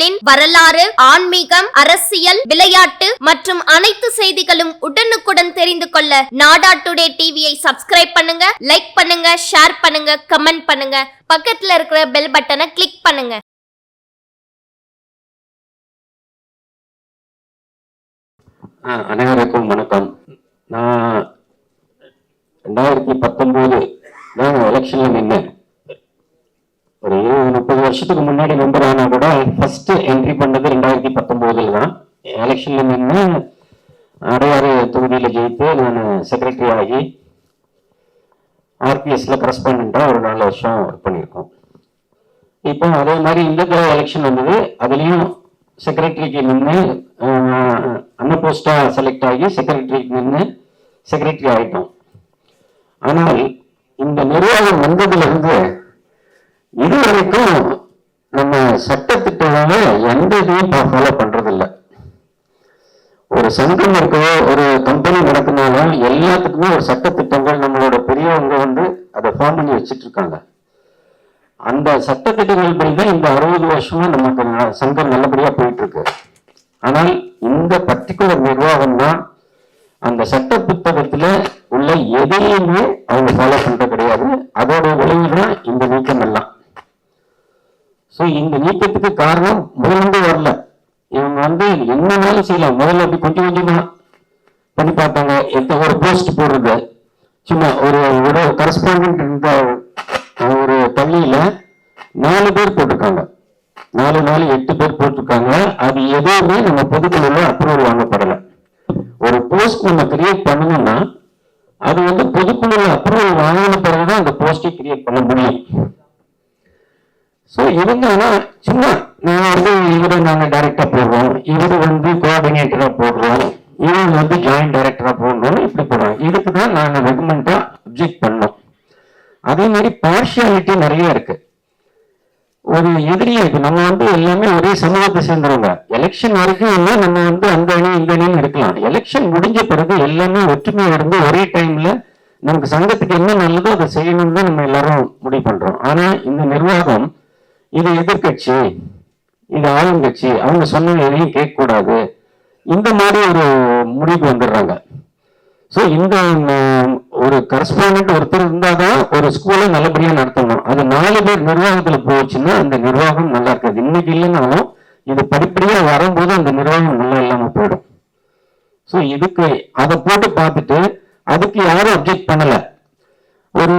நிகழ்வுகளின் வரலாறு ஆன்மீகம் அரசியல் விளையாட்டு மற்றும் அனைத்து செய்திகளும் உடனுக்குடன் தெரிந்து கொள்ள நாடா டுடே டிவியை சப்ஸ்கிரைப் பண்ணுங்க லைக் பண்ணுங்க ஷேர் பண்ணுங்க கமெண்ட் பண்ணுங்க. பக்கத்துல இருக்கிற பெல் பட்டனை கிளிக் பண்ணுங்க. அனைவருக்கும் வணக்கம். நான் ரெண்டாயிரத்தி பத்தொன்பது தான் எலெக்ஷன்ல நின்னேன். ஒரு வருஷத்துக்கு முன்னாடி மெம்பர் ஆனா கூட ஃபர்ஸ்ட் என்ட்ரி பண்ணது ரெண்டாயிரத்தி பத்தொன்பதுல தான். எலெக்ஷன்ல நின்று அடையாறு தொகுதியில் ஜெயித்து நான் செக்ரட்டரி ஆகி ஆர்பிஎஸ்ல கரஸ்பாண்டா ஒரு நாலு வருஷம் ஒர்க் பண்ணியிருக்கோம். இப்போ அதே மாதிரி இந்த தடவை எலெக்ஷன் வந்தது அதுலேயும் செக்ரட்டரிக்கு நின்று அன்ன போஸ்டா செலக்ட் ஆகி செக்ரட்டரிக்கு நின்று செக்ரட்டரி ஆகிட்டோம் ஆனால் இந்த நிர்வாகம் வந்ததுலேருந்து இதுவரைக்கும் வரைக்கும் சங்கம் இருக்கோ ஒரு கம்பெனி நடத்தினாலும் எல்லாத்துக்குமே ஒரு சட்டத்திட்டங்கள் நம்மளோட பெரியவங்க வந்து அதை ஃபார்ம் பண்ணி வச்சிட்டு இருக்காங்க அந்த சட்டத்திட்டங்கள் படி தான் இந்த அறுபது வருஷமா நமக்கு சங்கம் நல்லபடியா போயிட்டு இருக்கு ஆனால் இந்த பர்டிகுலர் நிர்வாகம் தான் அந்த சட்ட புத்தகத்துல உள்ள எதையுமே அவங்க ஃபாலோ பண்றது கிடையாது. அதோட விளைவு தான் இந்த நீக்கம் எல்லாம் ஸோ இந்த நீக்கத்துக்கு காரணம் முதலிருந்து வரல. இவங்க வந்து என்ன வேலை செய்யலாம் முதல்ல அப்படி கொஞ்சம் கொஞ்சமா பண்ணி பார்த்தாங்க. எந்த ஒரு போஸ்ட் போடுறது? சும்மா ஒரு ஒரு கரஸ்பாண்ட் ஒரு பள்ளியில நாலு பேர் போட்டிருக்காங்க. நாலு நாலு எட்டு பேர் போட்டிருக்காங்க. அது எதுவுமே நம்ம பொதுக்குழுல அப்ரூவல் வாங்கப்படலை. ஒரு போஸ்ட் நம்ம கிரியேட் பண்ணணும்னா அது வந்து பொதுக்குழுல அப்ரூவல் வாங்கின பிறகுதான் அந்த போஸ்டை கிரியேட் பண்ண முடியும். ஸோ இவங்க சும்மா நான் வந்து இவரை நாங்க டைரக்டா போடுறோம். இவரு வந்து கோஆர்டினேட்டரா போடுறோம். இவங்க வந்து ஜாயிண்ட் டைரக்டரா போடுறோம் இப்படி போடுறோம். இதுக்கு தான் நாங்க ரெகுமெண்டா அப்ஜெக்ட் பண்ணோம். அதே மாதிரி பார்ஷியாலிட்டி நிறைய இருக்கு. ஒரு எதிரியா இருக்கு நம்ம வந்து எல்லாமே ஒரே சமூகத்தை சேர்ந்தவங்க. எலெக்ஷன் வரைக்கும் வந்து நம்ம வந்து அந்த அணி இந்த அணின்னு இருக்கலாம். எலெக்ஷன் முடிஞ்ச பிறகு எல்லாமே ஒற்றுமையா இருந்து ஒரே டைம்ல நமக்கு சங்கத்துக்கு என்ன நல்லதோ அதை செய்யணும்னு தான் நம்ம எல்லாரும் முடிவு பண்றோம். ஆனா இந்த நிர்வாகம் இது எதிர்க்கட்சி இது ஆளுங்கட்சி அவங்க சொன்ன எதையும் கேட்கக்கூடாது. இந்த மாதிரி ஒரு முடிவுக்கு வந்துடுறாங்க. ஸோ இந்த ஒரு கரஸ்பாண்டன்ட் ஒருத்தர் இருந்தால் தான் ஒரு ஸ்கூலை நல்லபடியாக நடத்தணும். அது நாலு பேர் நிர்வாகத்தில் போச்சுன்னா அந்த நிர்வாகம் நல்லா இருக்காது. இன்னைக்கு இல்லைனாலும் இது படிப்படியாக வரும்போது அந்த நிர்வாகம் நல்லா இல்லாமல் போயிடும். ஸோ இதுக்கு அதை போட்டு பார்த்துட்டு அதுக்கு யாரும் அப்ஜெக்ட் பண்ணலை. ஒரு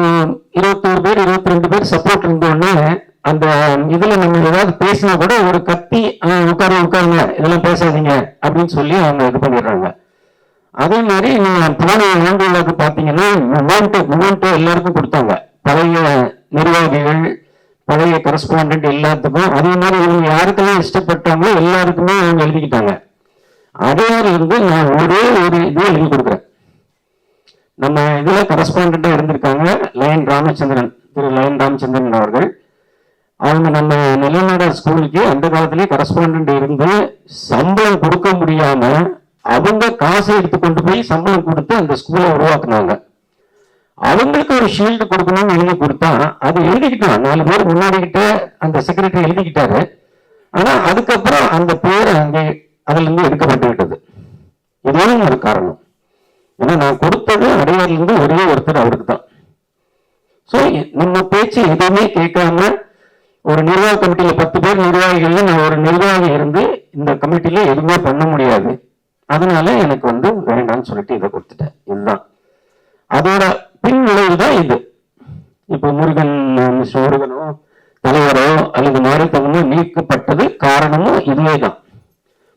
இருபத்தோரு பேர் இருபத்தி ரெண்டு பேர் சப்போர்ட் இருந்தோடனே அந்த இதுல நம்ம ஏதாவது பேசினா கூட ஒரு கத்தி "ஆ, உட்காரு உட்காருங்க. இதெல்லாம் பேசாதீங்க. அப்படின்னு சொல்லி அவங்க இது பண்ணிடுறாங்க. அதே மாதிரி நீங்க போன ஆண்டுகளுக்கு பாத்தீங்கன்னா எல்லாருக்கும் கொடுத்தாங்க. பழைய நிர்வாகிகள் பழைய கரஸ்பாண்டன்ட் எல்லாத்துக்கும். அதே மாதிரி இவங்க யாருக்கெல்லாம் இஷ்டப்பட்டாங்களோ எல்லாருக்குமே அவங்க எழுதிக்கிட்டாங்க. அதே மாதிரி இருந்து நான் ஒரே ஒரு இது எழுதி கொடுக்குறேன். நம்ம இதுல கரஸ்பாண்டண்டா இருந்திருக்காங்க லயன் ராமச்சந்திரன். திரு லயன் ராமச்சந்திரன் அவர்கள். அவங்க நம்ம நிலநாடர் ஸ்கூலுக்கு அந்த காலத்திலே கரஸ்பாண்டன்ட் இருந்து சம்பளம் கொடுக்க முடியாம அவங்க காசை எடுத்து கொண்டு போய் சம்பளம் கொடுத்து அந்த ஸ்கூலை உருவாக்குனாங்க. அவங்களுக்கு ஒரு ஷீல்டு கொடுக்கணும்னு எழுதி கொடுத்தா அது எழுதிக்கிட்டான். நாலு பேர் முன்னாடிக்கிட்ட அந்த செக்ரட்டரி எழுதிக்கிட்டாரு. ஆனா அதுக்கப்புறம் அந்த பேர் அங்கே அதுல இருந்து எடுக்கப்பட்டு விட்டது இதுவும் ஒரு காரணம். ஏன்னா நான் கொடுத்தது அடையாறுல இருந்து ஒரே ஒருத்தர் அவருக்கு தான் ஸோ நம்ம பேச்சு எதுவுமே கேட்காம ஒரு நிர்வாக கமிட்டியில பத்து பேர் நிர்வாகிகள் நான் ஒரு நிர்வாகி இருந்து இந்த கமிட்டியில் எதுவுமே பண்ண முடியாது. அதனால எனக்கு வந்து வேண்டாம்னு சொல்லிட்டு இதை கொடுத்துட்டேன். இதுதான். அதோட பின் விளைவு தான் இது. இப்போ முருகன் மிஸ்டர் முருகனோ தலைவரோ அல்லது மாரித்தவனோ நீக்கப்பட்டது காரணமும் இதுவே தான்.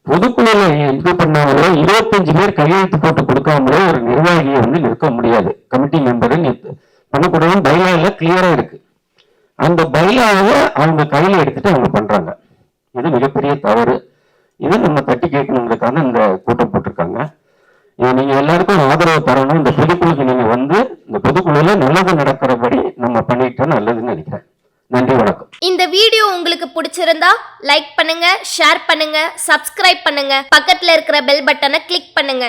பொதுக்குழுல இது பண்ணாமலோ இருபத்தஞ்சு பேர் கையெழுத்து போட்டு கொடுக்காமலோ ஒரு நிர்வாகியை வந்து நிற்க முடியாது. கமிட்டி மெம்பரை பண்ணக்கூடாதுன்னு பைலாவில் கிளியரா இருக்கு. அந்த பைலாவை அவங்க கையில எடுத்துட்டு அவங்க பண்றாங்க. இது மிகப்பெரிய தவறு. இது நம்ம தட்டி கேட்கணுங்கிறதுக்காக இந்த கூட்டம் போட்டிருக்காங்க. நீங்க எல்லாருக்கும் ஆதரவு தரணும். இந்த பொதுக்குழுக்கு நீங்க வந்து இந்த பொதுக்குழுல நல்லது நடக்கிறபடி நம்ம பண்ணிட்டா நல்லதுன்னு நினைக்கிறேன். நன்றி வணக்கம். இந்த வீடியோ உங்களுக்கு பிடிச்சிருந்தா லைக் பண்ணுங்க ஷேர் பண்ணுங்க சப்ஸ்கிரைப் பண்ணுங்க. பக்கத்துல இருக்கிற பெல் பட்டனை கிளிக் பண்ணுங்க.